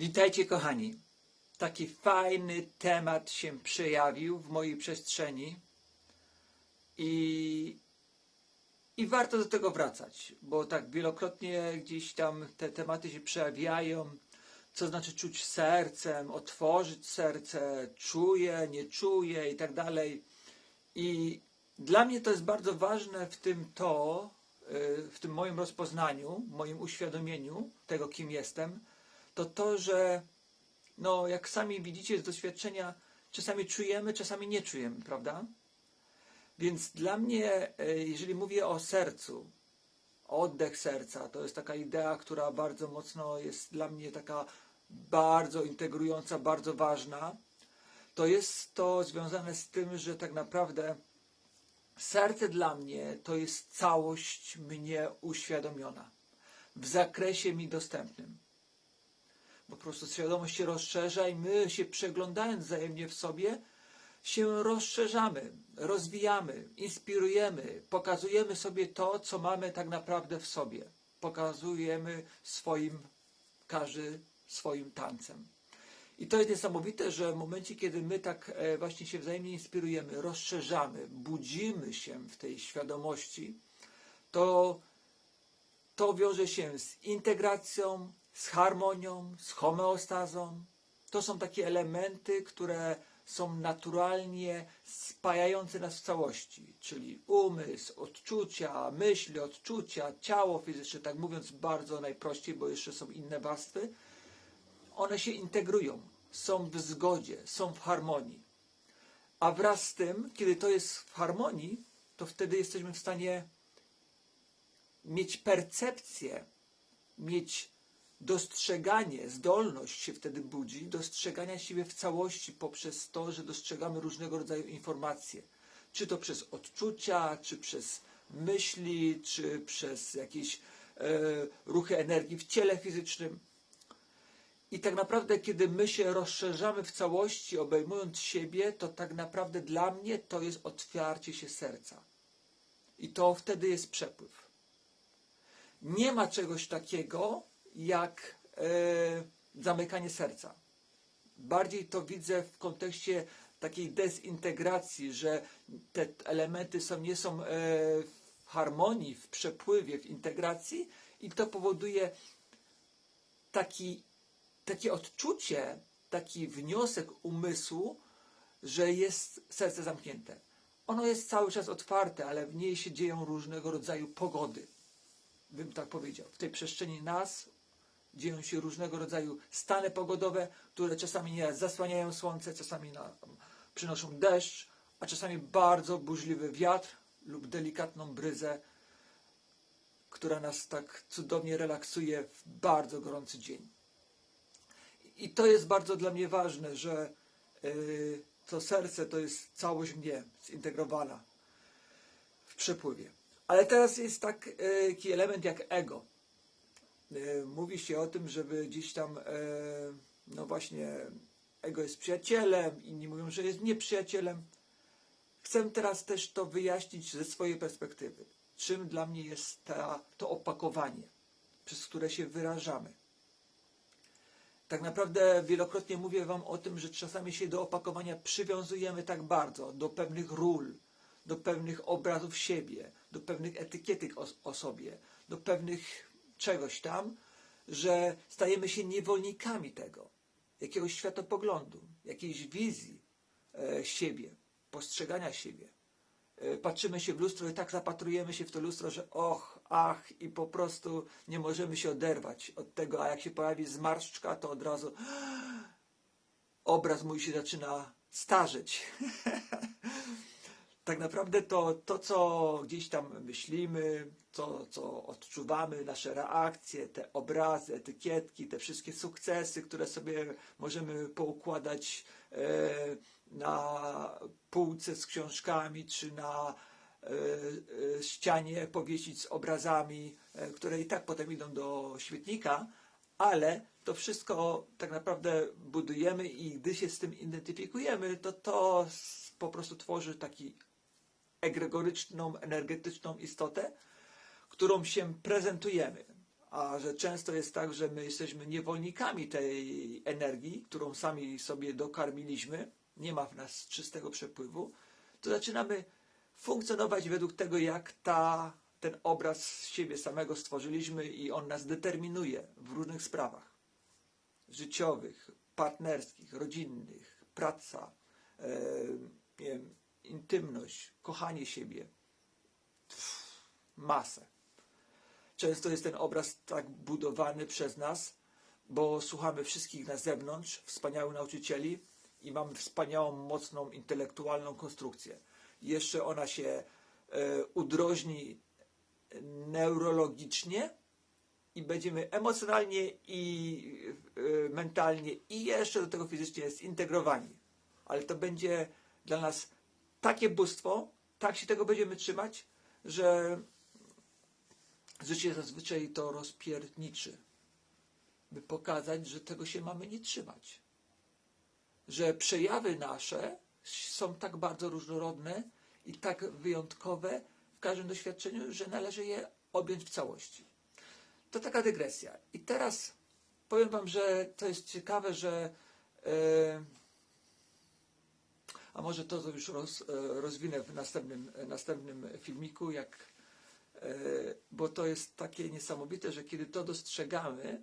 Witajcie kochani. Taki fajny temat się przejawił w mojej przestrzeni i, i warto do tego wracać, bo tak wielokrotnie gdzieś tam te tematy się przejawiają. Co znaczy czuć sercem, otworzyć serce, czuję, nie czuję i tak dalej. I dla mnie to jest bardzo ważne w tym to, y, w tym moim rozpoznaniu, moim uświadomieniu tego, kim jestem, to to, że no, jak sami widzicie z doświadczenia, czasami czujemy, czasami nie czujemy, prawda? Więc dla mnie, y, jeżeli mówię o sercu, oddech serca, to jest taka idea, która bardzo mocno jest dla mnie taka bardzo integrująca, bardzo ważna. To jest to związane z tym, że tak naprawdę serce dla mnie to jest całość mnie uświadomiona w zakresie mi dostępnym. Po prostu świadomość się rozszerza i my się przeglądając wzajemnie w sobie, się rozszerzamy, rozwijamy, inspirujemy, pokazujemy sobie to, co mamy tak naprawdę w sobie. Pokazujemy swoim, każdy swoim tancem. I to jest niesamowite, że w momencie, kiedy my tak e, właśnie się wzajemnie inspirujemy, rozszerzamy, budzimy się w tej świadomości, to to wiąże się z integracją, z harmonią, z homeostazą. To są takie elementy, które są naturalnie spajające nas w całości, czyli umysł, odczucia, myśli, odczucia, ciało fizyczne, tak mówiąc bardzo najprościej, bo jeszcze są inne warstwy. One się integrują, są w zgodzie, są w harmonii. A wraz z tym, kiedy to jest w harmonii, to wtedy jesteśmy w stanie mieć percepcję, mieć dostrzeganie, zdolność się wtedy budzi, dostrzegania siebie w całości poprzez to, że dostrzegamy różnego rodzaju informacje. Czy to przez odczucia, czy przez myśli, czy przez jakieś e, ruchy energii w ciele fizycznym. I tak naprawdę, kiedy my się rozszerzamy w całości, obejmując siebie, to tak naprawdę dla mnie to jest otwarcie się serca. I to wtedy jest przepływ nie ma czegoś takiego jak e, zamykanie serca. Bardziej to widzę w kontekście takiej dezintegracji, że te elementy są, nie są e, w harmonii, w przepływie, w integracji i to powoduje taki, takie odczucie, taki wniosek umysłu, że jest serce zamknięte. Ono jest cały czas otwarte, ale w niej się dzieją różnego rodzaju pogody bym tak powiedział, w tej przestrzeni nas dzieją się różnego rodzaju stany pogodowe, które czasami nie zasłaniają słońce, czasami na, przynoszą deszcz, a czasami bardzo burzliwy wiatr lub delikatną bryzę, która nas tak cudownie relaksuje w bardzo gorący dzień. I to jest bardzo dla mnie ważne, że yy, to serce to jest całość mnie zintegrowana w przepływie. Ale teraz jest tak, e, taki element jak ego. E, Mówi się o tym, żeby gdzieś tam, e, no właśnie, ego jest przyjacielem, inni mówią, że jest nieprzyjacielem. Chcę teraz też to wyjaśnić ze swojej perspektywy. Czym dla mnie jest ta, to opakowanie, przez które się wyrażamy. Tak naprawdę wielokrotnie mówię Wam o tym, że czasami się do opakowania przywiązujemy tak bardzo, do pewnych ról, do pewnych obrazów siebie, do pewnych etykietek o, o sobie, do pewnych czegoś tam, że stajemy się niewolnikami tego, jakiegoś światopoglądu, jakiejś wizji e, siebie, postrzegania siebie. E, patrzymy się w lustro i tak zapatrujemy się w to lustro, że och, ach i po prostu nie możemy się oderwać od tego, a jak się pojawi zmarszczka, to od razu obraz mój się zaczyna starzeć. tak naprawdę to, to, co gdzieś tam myślimy, to, co odczuwamy, nasze reakcje, te obrazy, etykietki, te wszystkie sukcesy, które sobie możemy poukładać e, na półce z książkami, czy na e, e, ścianie powiesić z obrazami, które i tak potem idą do świetnika, ale to wszystko tak naprawdę budujemy i gdy się z tym identyfikujemy, to to po prostu tworzy taki egregoryczną, energetyczną istotę, którą się prezentujemy. A że często jest tak, że my jesteśmy niewolnikami tej energii, którą sami sobie dokarmiliśmy, nie ma w nas czystego przepływu, to zaczynamy funkcjonować według tego, jak ta, ten obraz siebie samego stworzyliśmy i on nas determinuje w różnych sprawach życiowych, partnerskich, rodzinnych, praca, e, nie wiem, intymność, kochanie siebie. Pff, masę. Często jest ten obraz tak budowany przez nas, bo słuchamy wszystkich na zewnątrz, wspaniałych nauczycieli i mamy wspaniałą, mocną, intelektualną konstrukcję. Jeszcze ona się e, udrożni neurologicznie i będziemy emocjonalnie i e, mentalnie i jeszcze do tego fizycznie zintegrowani. Ale to będzie dla nas takie bóstwo, tak się tego będziemy trzymać, że życie zazwyczaj to rozpierniczy, by pokazać, że tego się mamy nie trzymać. Że przejawy nasze są tak bardzo różnorodne i tak wyjątkowe w każdym doświadczeniu, że należy je objąć w całości. To taka dygresja. I teraz powiem Wam, że to jest ciekawe, że. e, a może to już roz, e, rozwinę w następnym, e, następnym filmiku, jak, e, bo to jest takie niesamowite, że kiedy to dostrzegamy,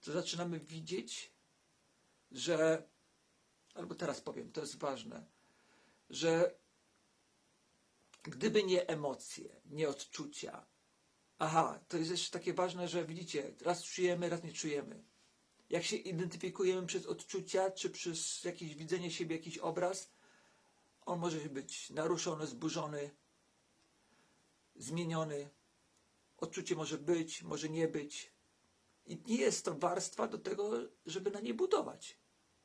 to zaczynamy widzieć, że, albo teraz powiem, to jest ważne, że gdyby nie emocje, nie odczucia, aha, to jest jeszcze takie ważne, że widzicie, raz czujemy, raz nie czujemy. Jak się identyfikujemy przez odczucia, czy przez jakieś widzenie siebie, jakiś obraz, on może być naruszony, zburzony, zmieniony. Odczucie może być, może nie być. I nie jest to warstwa do tego, żeby na nie budować.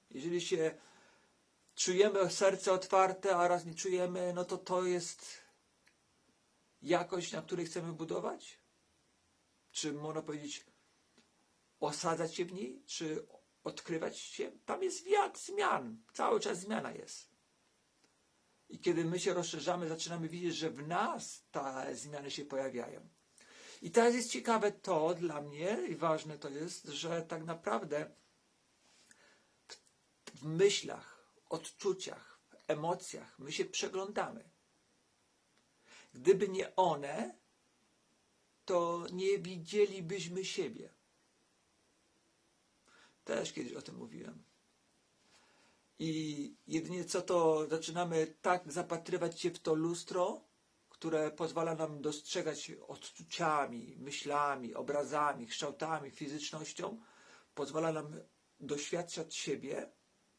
Jeżeli się czujemy serce otwarte, a raz nie czujemy, no to to jest jakość, na której chcemy budować? Czy można powiedzieć, osadzać się w niej, czy odkrywać się? Tam jest wiatr zmian, cały czas zmiana jest. I kiedy my się rozszerzamy, zaczynamy widzieć, że w nas te zmiany się pojawiają. I teraz jest ciekawe to dla mnie i ważne to jest, że tak naprawdę w, myślach, odczuciach, emocjach my się przeglądamy. Gdyby nie one, to nie widzielibyśmy siebie. Też kiedyś o tym mówiłem. I jedynie co to zaczynamy tak zapatrywać się w to lustro, które pozwala nam dostrzegać odczuciami, myślami, obrazami, kształtami, fizycznością, pozwala nam doświadczać siebie,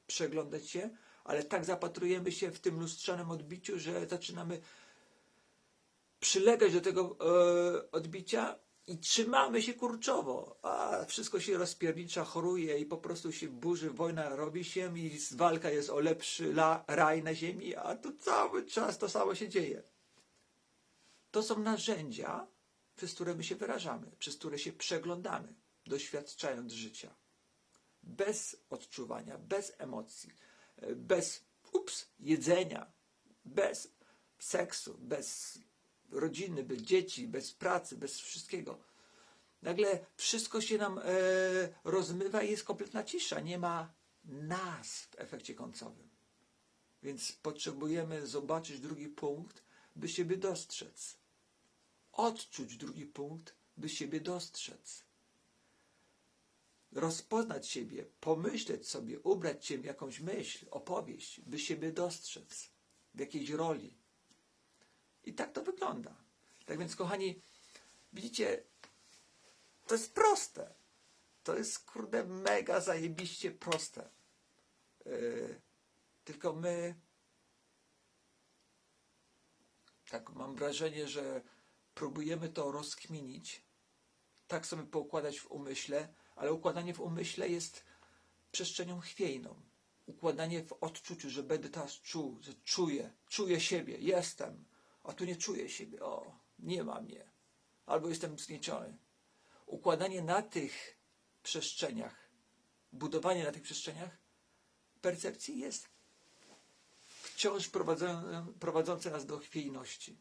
przeglądać się, ale tak zapatrujemy się w tym lustrzanym odbiciu, że zaczynamy przylegać do tego e, odbicia i trzymamy się kurczowo, a wszystko się rozpiernicza, choruje i po prostu się burzy, wojna robi się i walka jest o lepszy la, raj na ziemi, a tu cały czas to samo się dzieje. To są narzędzia, przez które my się wyrażamy, przez które się przeglądamy, doświadczając życia. Bez odczuwania, bez emocji, bez ups, jedzenia, bez seksu, bez rodziny, bez dzieci, bez pracy, bez wszystkiego. Nagle wszystko się nam e, rozmywa i jest kompletna cisza. Nie ma nas w efekcie końcowym. Więc potrzebujemy zobaczyć drugi punkt, by siebie dostrzec. Odczuć drugi punkt, by siebie dostrzec. Rozpoznać siebie, pomyśleć sobie, ubrać się w jakąś myśl, opowieść, by siebie dostrzec w jakiejś roli. I tak to wygląda. Tak więc, kochani, widzicie, to jest proste. To jest, kurde, mega zajebiście proste. Yy, tylko my, tak mam wrażenie, że próbujemy to rozkminić, tak sobie poukładać w umyśle, ale układanie w umyśle jest przestrzenią chwiejną. Układanie w odczuciu, że będę teraz czuł, że czuję, czuję siebie, jestem, a tu nie czuję siebie, o, nie ma mnie, albo jestem znieczony. Układanie na tych przestrzeniach, budowanie na tych przestrzeniach percepcji jest wciąż prowadzące, nas do chwiejności.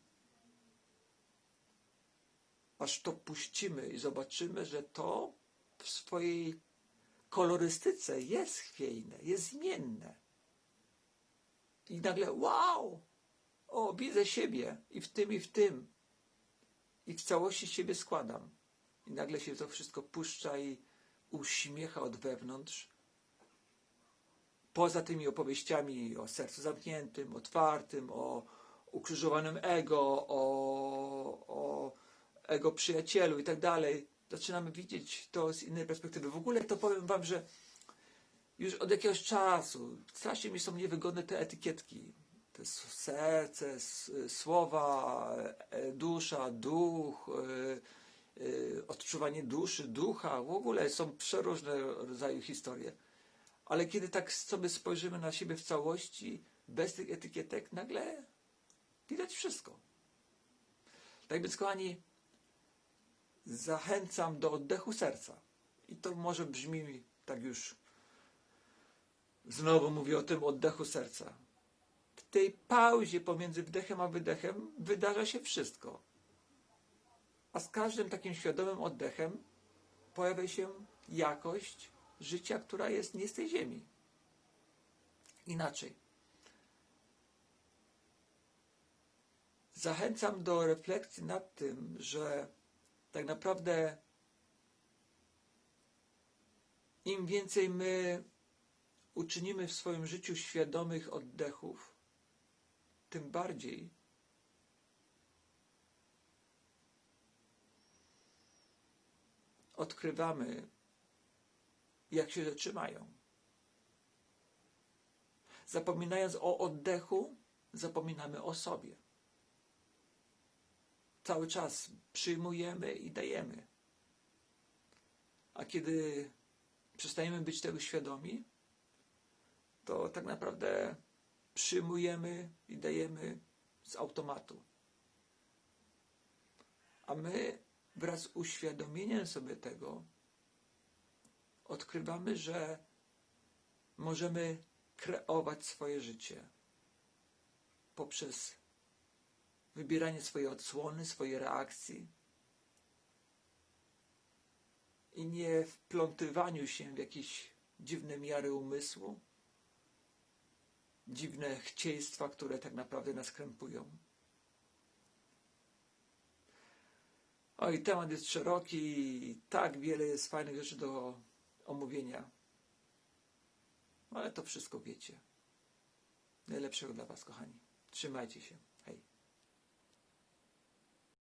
aż to puścimy i zobaczymy, że to w swojej kolorystyce jest chwiejne, jest zmienne. I nagle, wow! O, widzę siebie i w tym, i w tym. I w całości siebie składam. I nagle się to wszystko puszcza i uśmiecha od wewnątrz. Poza tymi opowieściami o sercu zamkniętym, otwartym, o ukrzyżowanym ego, o, o ego przyjacielu i tak dalej, zaczynamy widzieć to z innej perspektywy. W ogóle to powiem wam, że już od jakiegoś czasu strasznie mi są niewygodne te etykietki. Serce, słowa, e, dusza, duch, e, e, odczuwanie duszy, ducha. W ogóle są przeróżne rodzaje historie. Ale kiedy tak sobie spojrzymy na siebie w całości, bez tych etykietek, nagle widać wszystko. Tak więc, kochani, zachęcam do oddechu serca. I to może brzmi tak już. Znowu mówię o tym oddechu serca. W tej pauzie pomiędzy wdechem a wydechem wydarza się wszystko. A z każdym takim świadomym oddechem pojawia się jakość życia, która jest nie z tej ziemi. Inaczej. Zachęcam do refleksji nad tym, że tak naprawdę im więcej my uczynimy w swoim życiu świadomych oddechów, tym bardziej odkrywamy, jak się rzeczy mają. Zapominając o oddechu, zapominamy o sobie. Cały czas przyjmujemy i dajemy. A kiedy przestajemy być tego świadomi, to tak naprawdę przyjmujemy i dajemy z automatu. A my wraz z uświadomieniem sobie tego odkrywamy, że możemy kreować swoje życie poprzez wybieranie swojej odsłony, swojej reakcji i nie wplątywaniu się w jakieś dziwne miary umysłu, dziwne chcieństwa, które tak naprawdę nas krępują. Oj, temat jest szeroki i tak wiele jest fajnych rzeczy do omówienia. Ale to wszystko wiecie. Najlepszego dla Was, kochani. Trzymajcie się.